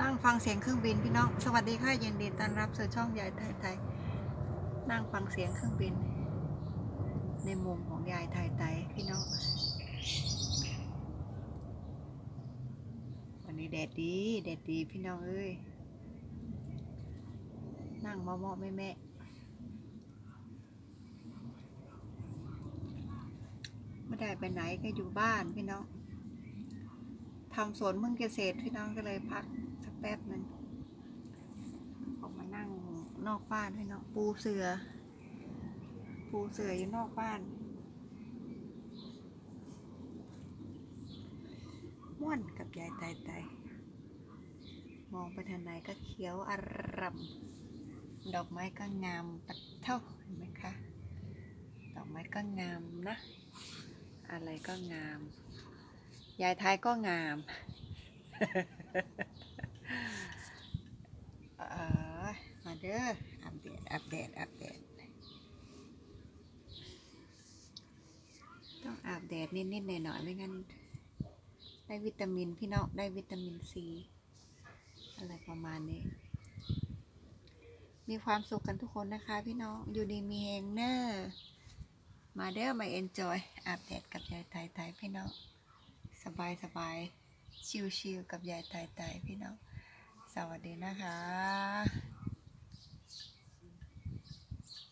นั่งฟังเสียงเครื่องบินพี่น้อง สวัสดีค่ะยินดีต้อนรับสู่ช่องยายไทยไทย นั่งฟังเสียงเครื่องบิน ในมุมของยายไทยไทยพี่น้อง วันนี้แดดดีแดดดีพี่น้องเอ้ย นั่งมาะๆแม่แม่ไม่ได้ไปไหนก็อยู่บ้านพี่น้องทำสวนมึงเกษตรพี่น้องก็เลยพัก แป๊บหนึ่งออกมานั่งนอกบ้านพี่น้องปูเสือ ปูเสืออยู่นอกบ้านม่วนกับยายไตไตมองไปทางไหนก็เขียวอร่ำดอกไม้ก็งามปัดเท่าเห็นไหมคะ ดอกไม้ก็งามนะ อะไรก็งาม ยายไทยก็งาม เออมาเด้อ อัปเดต อัปเดต อัปเดต ต้องอาบแดดนิดๆหน่อยๆไม่งั้น ได้วิตามินพี่น้องได้วิตามินซี อะไรประมาณนี้ มีความสุขกันทุกคนนะคะพี่น้อง อยู่ดีมีแหงเนอร์มาเด้อมาเอนจอยอาบแดดกับยายไทยไทยพี่น้อง สบายสบายชิวๆกับยายไทยไทยพี่น้อง สวัสดีนะคะ